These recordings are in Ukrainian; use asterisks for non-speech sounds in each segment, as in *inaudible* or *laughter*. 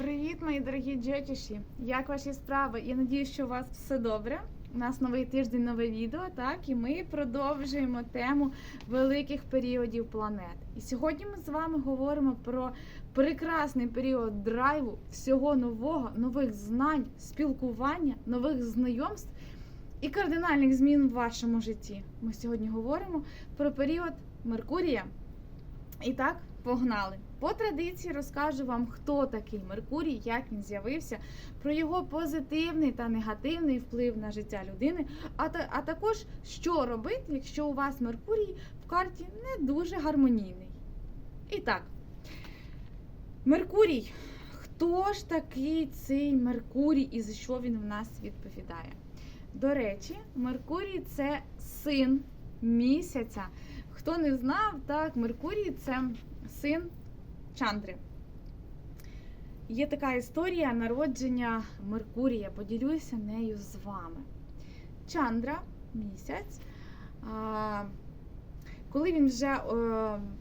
Привіт, мої дорогі джетіші! Як ваші справи? Я надію, що у вас все добре. У нас новий тиждень, нове відео, так і ми продовжуємо тему великих періодів планет. І сьогодні ми з вами говоримо про прекрасний період драйву, всього нового, нових знань, спілкування, нових знайомств і кардинальних змін в вашому житті. Ми сьогодні говоримо про період Меркурія. І так, погнали! По традиції розкажу вам, хто такий Меркурій, як він з'явився, про його позитивний та негативний вплив на життя людини, а, та, а також що робити, якщо у вас Меркурій в карті не дуже гармонійний. І так, Меркурій. Хто ж такий цей Меркурій і за що він в нас відповідає? До речі, Меркурій це син місяця. Хто не знав, так, Меркурій це син Чандри. Є така історія народження Меркурія. Поділюся нею з вами. Чандра місяць. Коли він вже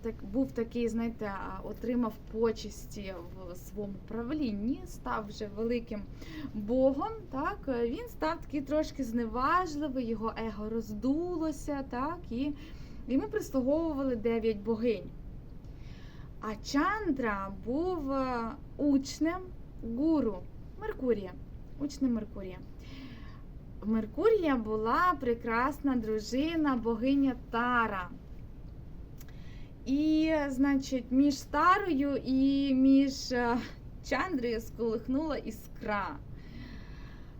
так, був такий, знаєте, отримав почесті в своєму правлінні, став вже великим богом, так, він став такий трошки зневажливий, його его роздулося, так, і йому прислуговували дев'ять богинь. А Чандра був е, учнем гуру Меркурія. Учнем Меркурія. Меркурія була прекрасна дружина, богиня Тара. І, значить, між Тарою і між е, Чандрою сколихнула іскра.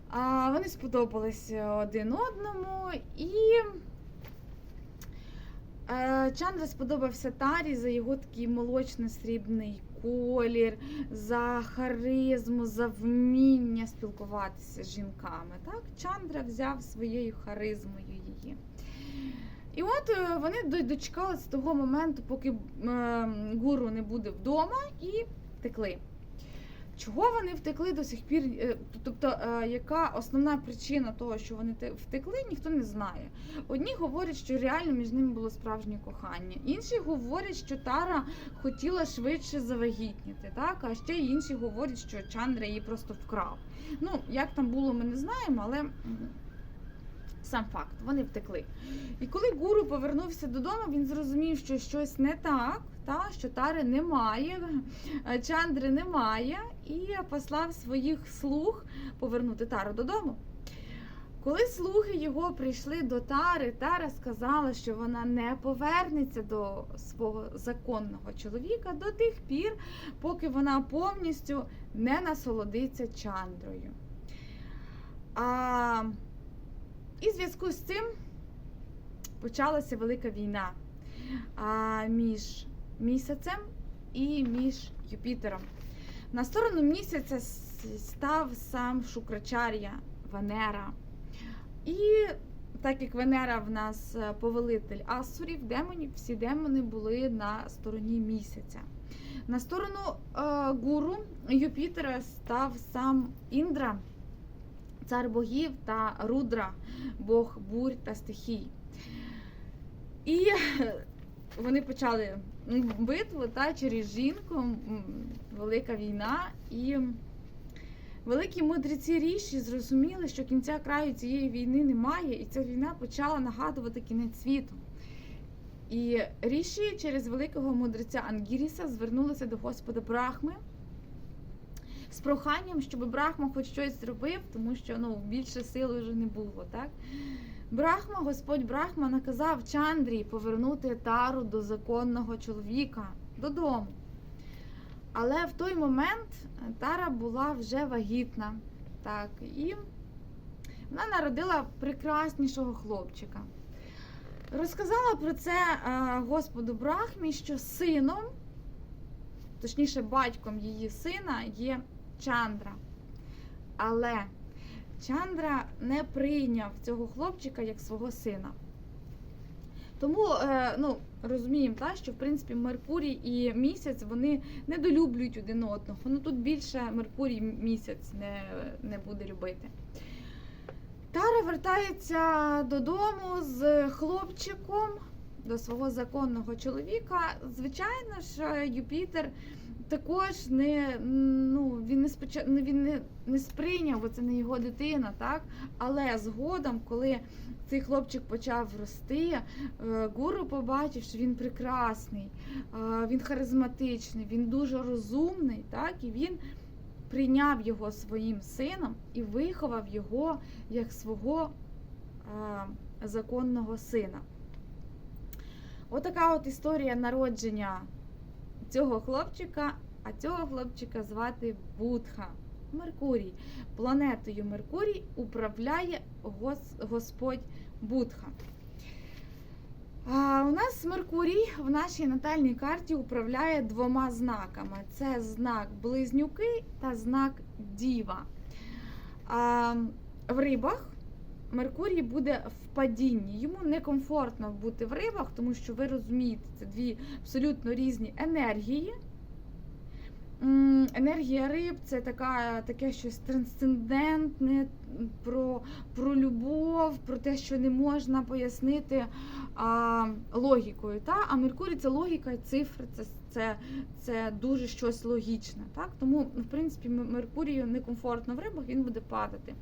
А, Вони сподобалися один одному і. Е, Чандра сподобався Тарі за його такий молочно-срібний колір, за харизму, за вміння спілкуватися з жінками. Так? Чандра взяв своєю харизмою її. І от е, вони до- дочекалися того моменту, поки е, гуру не буде вдома, і втекли. Чого вони втекли до сих пір? е, Тобто, е, яка основна причина того, що вони те- втекли, ніхто не знає. Одні говорять, що реально між ними було справжнє кохання. Інші говорять, що Тара хотіла швидше завагітніти, так? А ще інші говорять, що Чандра її просто вкрав. Ну, як там було, ми не знаємо, але сам факт, вони втекли. І коли гуру повернувся додому, він зрозумів, що щось не так, та, що Тари немає, е, Чандри немає, і послав своїх слуг повернути Тару додому. Коли слуги його прийшли до Тари, Тара сказала, що вона не повернеться до свого законного чоловіка до тих пір, поки вона повністю не насолодиться Чандрою. А, і в зв'язку з цим почалася велика війна а, між місяцем і між Юпітером. На сторону місяця став сам Шукрачар'я Венера. І так як Венера в нас е, повелитель асурів, демонів, всі демони були на стороні місяця. На сторону е, гуру Юпітера став сам Індра, цар богів та Рудра, бог бурь та стихій. І *laughs* вони почали битву та через жінку, велика війна, і великі мудреці ріші зрозуміли, що кінця краю цієї війни немає, і ця війна почала нагадувати кінець світу. І ріші через великого мудреця Ангіріса звернулися до Господа Брахми з проханням, щоб Брахма хоч щось зробив, тому що ну, більше сили вже не було. Так? Брахма, Господь Брахма наказав Чандрі повернути Тару до законного чоловіка додому. Але в той момент Тара була вже вагітна. Так, і вона народила прекраснішого хлопчика. Розказала про це е, Господу Брахмі, що сином, точніше, батьком її сина є Чандра. Але Чандра не прийняв цього хлопчика як свого сина. Тому е, ну, розуміємо, та, що в принципі Меркурій і місяць вони недолюблюють один одного. Ну тут більше Меркурій місяць не, не буде любити. Тара вертається додому з хлопчиком до свого законного чоловіка. Звичайно ж, Юпітер також не, ну, він не споча... ну, він не, не сприйняв, бо це не його дитина, так? Але згодом, коли цей хлопчик почав рости, е, гуру побачив, що він прекрасний, е, він харизматичний, він дуже розумний, так? І він прийняв його своїм сином і виховав його як свого е, законного сина. Отака от історія народження цього хлопчика, а цього хлопчика звати Будха. Меркурій. Планетою Меркурій управляє гос- Господь Будха. А у нас Меркурій в нашій натальній карті управляє двома знаками: це знак Близнюки та знак Діва. А, в рибах Меркурій буде в падінні. Йому некомфортно бути в рибах, тому що ви розумієте, це дві абсолютно різні енергії. Енергія риб це така, таке щось трансцендентне, про, про любов, про те, що не можна пояснити а, логікою. Та? А Меркурій це логіка, цифри, це, це, це дуже щось логічне. Так? Тому, в принципі, Меркурію некомфортно в рибах, він буде падати.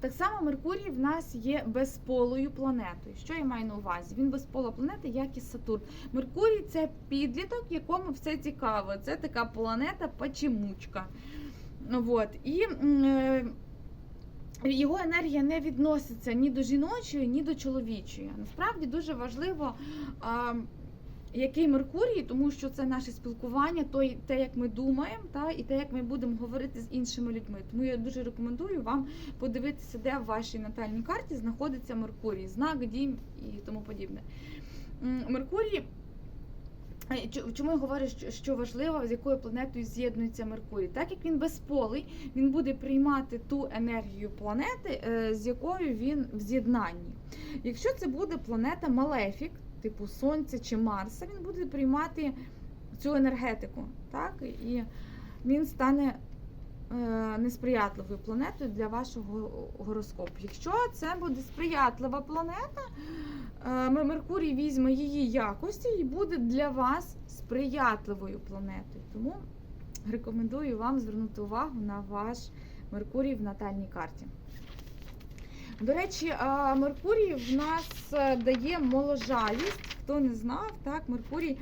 Так само Меркурій в нас є безполою планетою. Що я маю на увазі? Він безпола планета, як і Сатурн. Меркурій це підліток, якому все цікаво. Це така планета пачемучка. Вот. І е, його енергія не відноситься ні до жіночої, ні до чоловічої. Насправді дуже важливо. А, який Меркурій, тому що це наше спілкування, то те, як ми думаємо, та і те, як ми будемо говорити з іншими людьми. Тому я дуже рекомендую вам подивитися, де в вашій натальній карті знаходиться Меркурій, знак, дім і тому подібне. Меркурій. е, Чому я говорю, що- важливо, з якою планетою з'єднується Меркурій? Так як він безполий, він буде приймати ту енергію планети, е, з якою він в з'єднанні. Якщо це буде планета Малефік, типу Сонця чи Марса, він буде приймати цю енергетику, так? І він стане е, несприятливою планетою для вашого гороскопу. Якщо це буде сприятлива планета, е, Меркурій візьме її якості і буде для вас сприятливою планетою. Тому рекомендую вам звернути увагу на ваш Меркурій в натальній карті. До речі, Меркурій в нас е, дає моложалість. Хто не знав, так, Меркурій,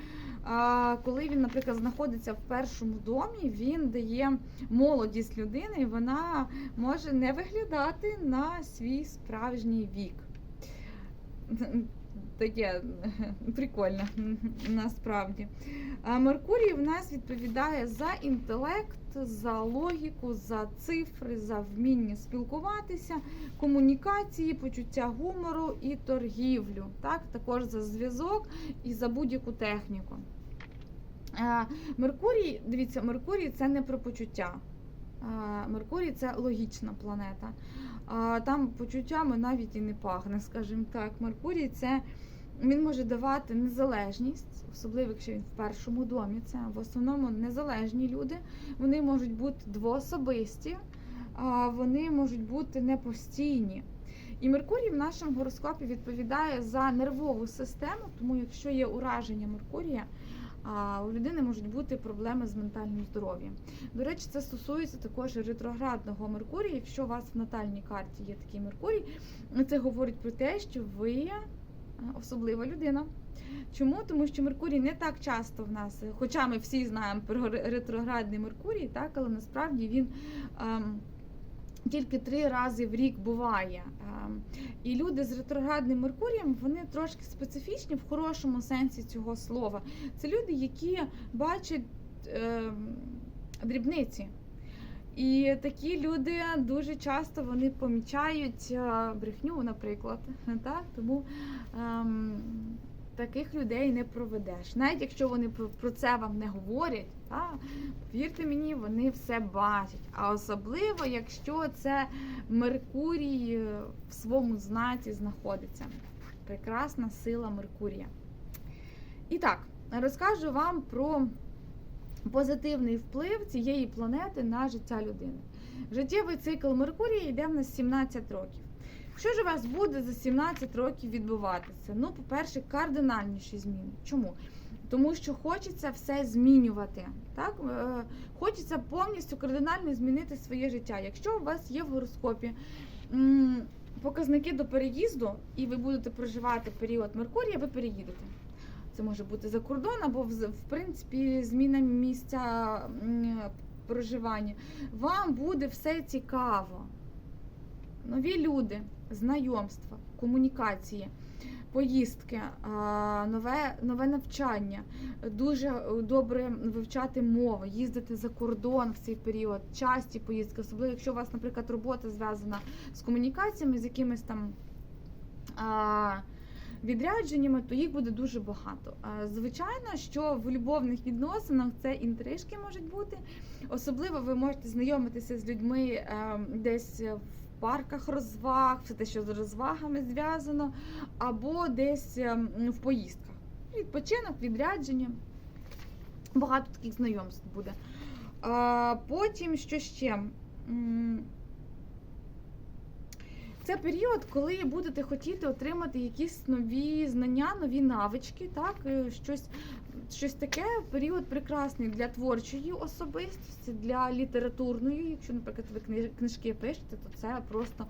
коли він, наприклад, знаходиться в першому домі, він дає молодість людини, і вона може не виглядати на свій справжній вік. Таке *laughs* прикольно *laughs* насправді. А Меркурій в нас відповідає за інтелект, за логіку, за цифри, за вміння спілкуватися, комунікації, почуття гумору і торгівлю. Так? Також за зв'язок і за будь-яку техніку. Меркурій, дивіться, Меркурій це не про почуття. Меркурій це логічна планета. Там почуттями навіть і не пахне, скажімо так. Меркурій це він може давати незалежність, особливо якщо він в першому домі. Це в основному незалежні люди. Вони можуть бути двоособисті, вони можуть бути непостійні. І Меркурій в нашому гороскопі відповідає за нервову систему, тому якщо є ураження Меркурія, а у людини можуть бути проблеми з ментальним здоров'ям. До речі, це стосується також ретроградного Меркурія. Якщо у вас в натальній карті є такий Меркурій, це говорить про те, що ви е, особлива людина. Чому? Тому що Меркурій не так часто в нас, е, хоча ми всі знаємо про ретроградний Меркурій, так, але насправді він. ем, тільки три рази в рік буває. Ем, І люди з ретроградним Меркурієм вони трошки специфічні в хорошому сенсі цього слова. Це люди, які бачать ем, дрібниці. І такі люди дуже часто вони помічають е, брехню, наприклад. *laughs* Так? Тому ем, таких людей не проведеш. Навіть якщо вони про, це вам не говорять, та, повірте мені, вони все бачать. А особливо, якщо це Меркурій е, в своєму знаці знаходиться. Прекрасна сила Меркурія. І так, розкажу вам про позитивний вплив цієї планети на життя людини. Життєвий цикл Меркурія йде в нас 17 років. Що ж у вас буде за 17 років відбуватися? Ну, по-перше, кардинальніші зміни. Чому? тому що хочеться все змінювати. Так? Е, Хочеться повністю кардинально змінити своє життя. Якщо у вас є в гороскопі показники до переїзду, і ви будете проживати період Меркурія, ви переїдете. Це може бути за кордон або в, в принципі зміна місця проживання. Вам буде все цікаво. Нові люди, знайомства, комунікації, поїздки, нове, нове навчання. Дуже добре вивчати мови, їздити за кордон в цей період, часті поїздки, особливо якщо у вас, наприклад, робота зв'язана з комунікаціями, з якимись там. Відрядженнями, то їх буде дуже багато. Звичайно, що в любовних відносинах це інтрижки можуть бути. Особливо ви можете знайомитися з людьми е, десь в парках розваг, все те, що з розвагами зв'язано, або десь е, в поїздках. Відпочинок, відрядження. Багато таких знайомств буде. Потім що ще? Це період, коли будете хотіти отримати якісь нові знання, нові навички, так, е, щось, щось таке. Період прекрасний для творчої особистості, для літературної. Якщо, наприклад, ви книжки пишете, то це просто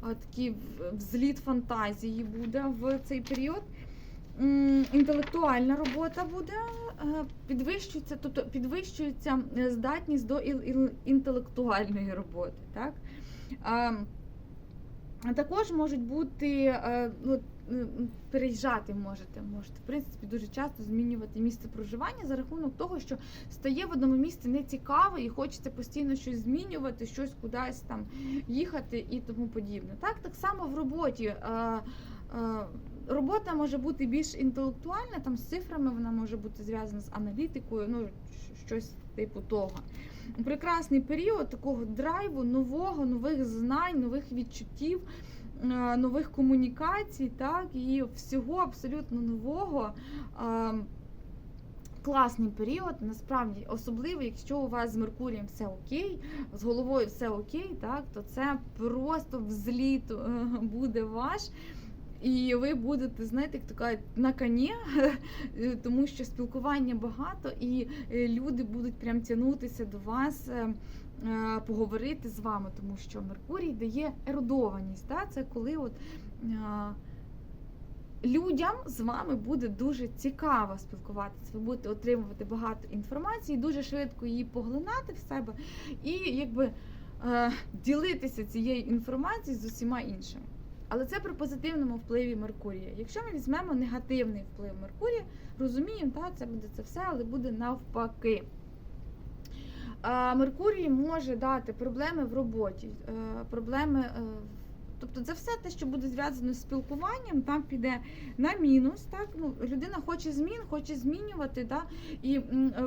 такий взліт фантазії буде в цей період. Інтелектуальна робота буде, е, підвищується, тобто підвищується е, здатність до інтелектуальної роботи. Так? А Також можуть бути ну, переїжджати можете. Можете, в принципі, дуже часто змінювати місце проживання за рахунок того, що стає в одному місці нецікаво і хочеться постійно щось змінювати, щось кудись там їхати і тому подібне. Так, так само в роботі. Робота може бути більш інтелектуальна, там з цифрами вона може бути зв'язана з аналітикою, ну щось типу того. Прекрасний період такого драйву, нового, нових знань, нових відчуттів, нових комунікацій, так, і всього абсолютно нового. Е, Класний період, насправді, особливо, якщо у вас з Меркурієм все окей, з головою все окей, так, то це просто взліт е, буде ваш. І ви будете, знаєте, як кажуть, на коні, е, тому що спілкування багато, і е, люди будуть прям тягнутися до вас. Е, Поговорити з вами, тому що Меркурій дає ерудованість. Так? Це коли от, е, людям з вами буде дуже цікаво спілкуватися. Ви будете отримувати багато інформації, дуже швидко її поглинати в себе і якби е, ділитися цією інформацією з усіма іншими. Але це при позитивному впливі Меркурія. Якщо ми візьмемо негативний вплив Меркурія, розуміємо, та, це буде це все, але буде навпаки. Меркурій може дати проблеми в роботі, е, проблеми. е, Тобто це все те, що буде зв'язано з спілкуванням, там піде на мінус. Так? Ну, людина хоче змін, хоче змінювати, да? і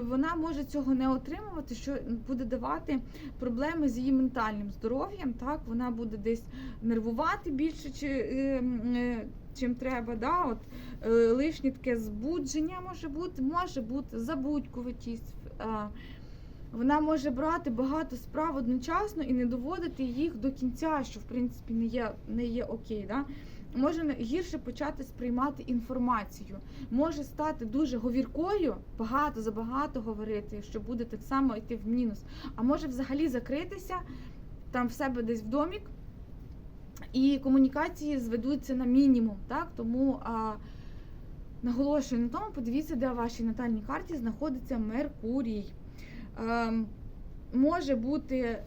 вона може цього не отримувати, що буде давати проблеми з її ментальним здоров'ям. Так? Вона буде десь нервувати більше, чи, е, е, чим треба. Да? От, е, лишнє таке збудження може бути, може бути забудькуватість. е, Вона може брати багато справ одночасно і не доводити їх до кінця, що в принципі не є, не є окей. Да? Може гірше почати сприймати інформацію, може стати дуже говіркою, багато забагато говорити, що буде так само йти в мінус. А може взагалі закритися там в себе десь в домік, і комунікації зведуться на мінімум. Так? Тому а, наголошую на тому, подивіться, де в вашій натальній карті знаходиться Меркурій. Ем, може бути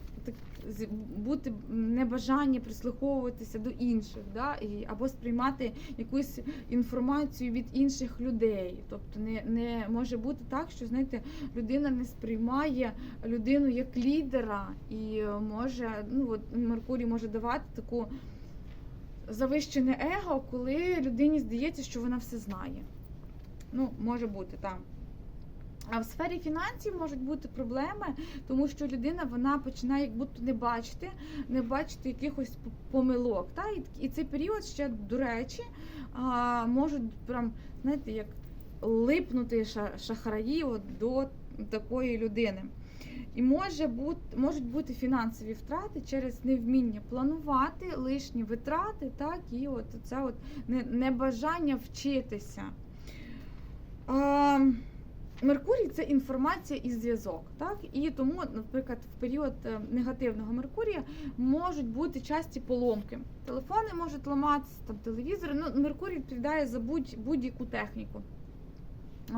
бути небажання прислуховуватися до інших, да? і, або сприймати якусь інформацію від інших людей. Тобто не, не може бути так, що знаєте, людина не сприймає людину як лідера, і може, ну от Меркурій може давати таку завищене его, коли людині здається, що вона все знає. Ну, може бути так. А в сфері фінансів можуть бути проблеми, тому що людина вона починає як будто не бачити, не бачити якихось помилок. Та? І, цей період ще, до речі, а, можуть прям, знаєте, як липнути ша- шахраї от до такої людини. І може бути, можуть бути фінансові втрати через невміння планувати, лишні витрати, так, і от це от небажання вчитися. А, Меркурій це інформація і зв'язок, так і тому, наприклад, в період е, негативного Меркурія можуть бути часті поломки. Телефони можуть ламатися, там телевізори. Ну, Меркурій відповідає за будь, будь-яку техніку.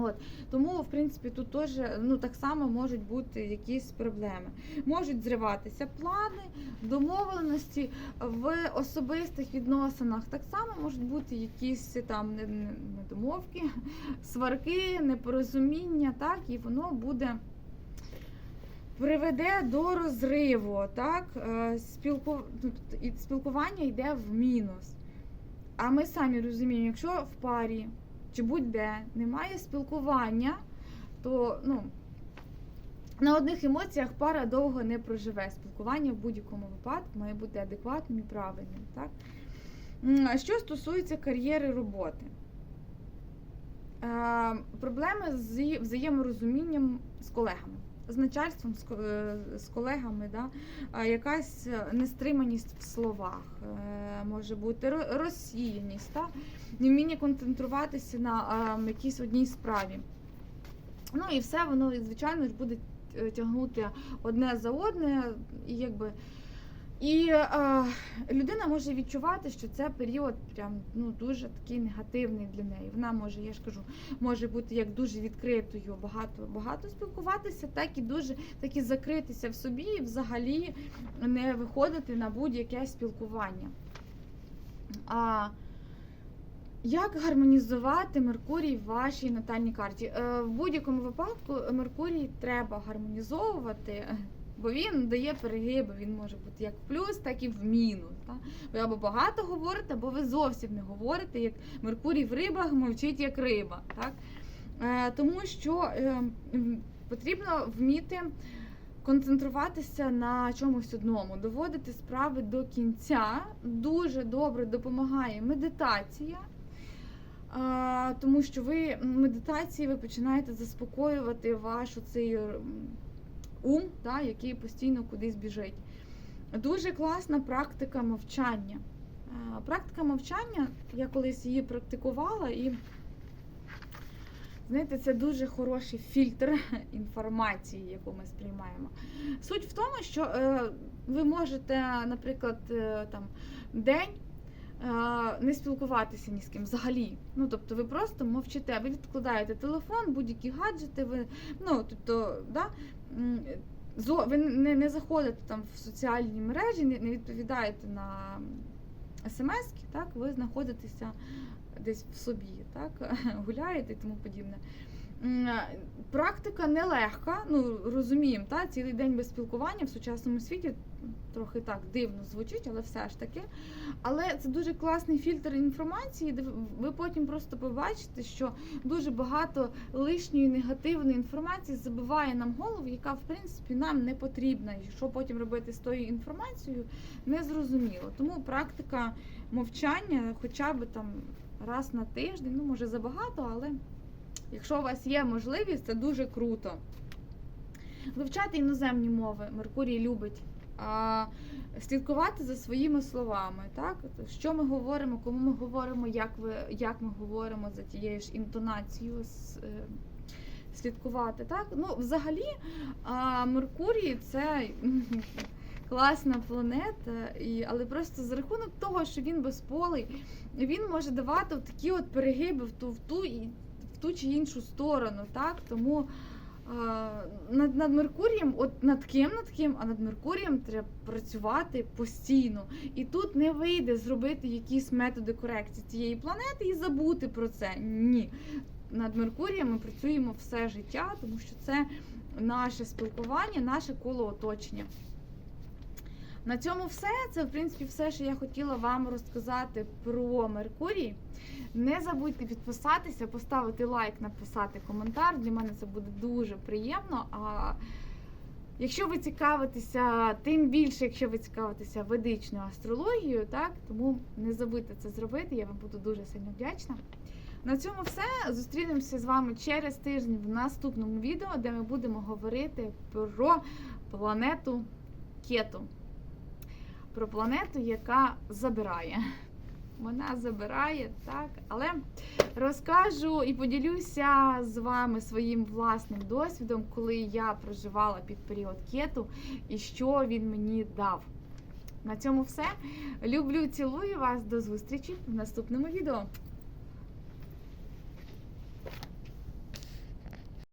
От тому, в принципі, тут теж ну так само можуть бути якісь проблеми. Можуть зриватися плани, домовленості в особистих відносинах. Так само можуть бути якісь там не- не- недомовки, сварки, непорозуміння, так, і воно буде приведе до розриву, так, е, спілку... ну, спілкування йде в мінус. А ми самі розуміємо, якщо в парі чи будь-де немає спілкування, то ну, на одних емоціях пара довго не проживе. Спілкування в будь-якому випадку має бути адекватним і правильним. Так? Що стосується кар'єри роботи, Е, проблеми з взаєморозумінням з колегами, з начальством, з, е, колегами, да? якась нестриманість в словах, е, може бути розсіяність, да? невміння концентруватися на е, якійсь одній справі. Ну і все воно, звичайно ж, буде е, тягнути одне за одне, і якби. І е, людина може відчувати, що це період прям ну дуже такий негативний для неї. Вона може, я ж кажу, може бути як дуже відкритою, багато багато спілкуватися, так і дуже так і закритися в собі, і взагалі не виходити на будь-яке спілкування. А як гармонізувати Меркурій в вашій натальній карті? Е, В будь-якому випадку Меркурій треба гармонізовувати, бо він дає перегиби, він може бути як в плюс, так і в мінус. Та? Ви або багато говорите, або ви зовсім не говорите, як Меркурій в рибах мовчить як риба. Так? Е, Тому що е, потрібно вміти концентруватися на чомусь одному, доводити справи до кінця. Дуже добре допомагає медитація. А, тому що ви медитації ви починаєте заспокоювати ваш цей ум, да, який постійно кудись біжить. Дуже класна практика мовчання. Практика мовчання, я колись її практикувала, і знаєте, це дуже хороший фільтр *laughs* інформації, яку ми сприймаємо. Суть в тому, що е, ви можете, наприклад, е, там день е, не спілкуватися ні з ким взагалі. Ну, тобто ви просто мовчите, ви відкладаєте телефон, будь-які гаджети, ви, ну, тобто, да, ви не, не заходите там в соціальні мережі, не, відповідаєте на смс, так, ви знаходитеся десь в собі, так, *laughs* гуляєте і тому подібне. Практика нелегка, ну розуміємо, та цілий день без спілкування в сучасному світі трохи так дивно звучить, але все ж таки. Але це дуже класний фільтр інформації, де ви потім просто побачите, що дуже багато лишньої негативної інформації забиває нам голову, яка в принципі нам не потрібна. І що потім робити з тою інформацією, не зрозуміло. Тому практика мовчання, хоча б там раз на тиждень, ну може забагато, але якщо у вас є можливість, це дуже круто. Вивчати іноземні мови Меркурій любить. А, слідкувати за своїми словами, так що ми говоримо, кому ми говоримо, як ви як ми говоримо за тією ж інтонацією е, слідкувати. Так, ну взагалі Меркурій це *laughs* класна планета, і, але просто за рахунок того, що він безполий, він може давати такі от перегиби в ту в ту в ту чи іншу сторону. Так, тому. Над, над Меркурієм, от над ким над ким, а над Меркурієм треба працювати постійно. І тут не вийде зробити якісь методи корекції цієї планети і забути про це. Ні. Над Меркурієм ми працюємо все життя, тому що це наше спілкування, наше коло оточення. На цьому все. Це, в принципі, все, що я хотіла вам розказати про Меркурій. Не забудьте підписатися, поставити лайк, написати коментар. Для мене це буде дуже приємно. А якщо ви цікавитеся, тим більше, якщо ви цікавитеся ведичною астрологією, так тому не забудьте це зробити. Я вам буду дуже сильно вдячна. На цьому все. Зустрінемося з вами через тиждень в наступному відео, де ми будемо говорити про планету Кету. Про планету, яка забирає. вона забирає, так, але розкажу і поділюся з вами своїм власним досвідом, коли я проживала під період кету і що він мені дав. На цьому все. Люблю, цілую вас. До зустрічі в наступному відео.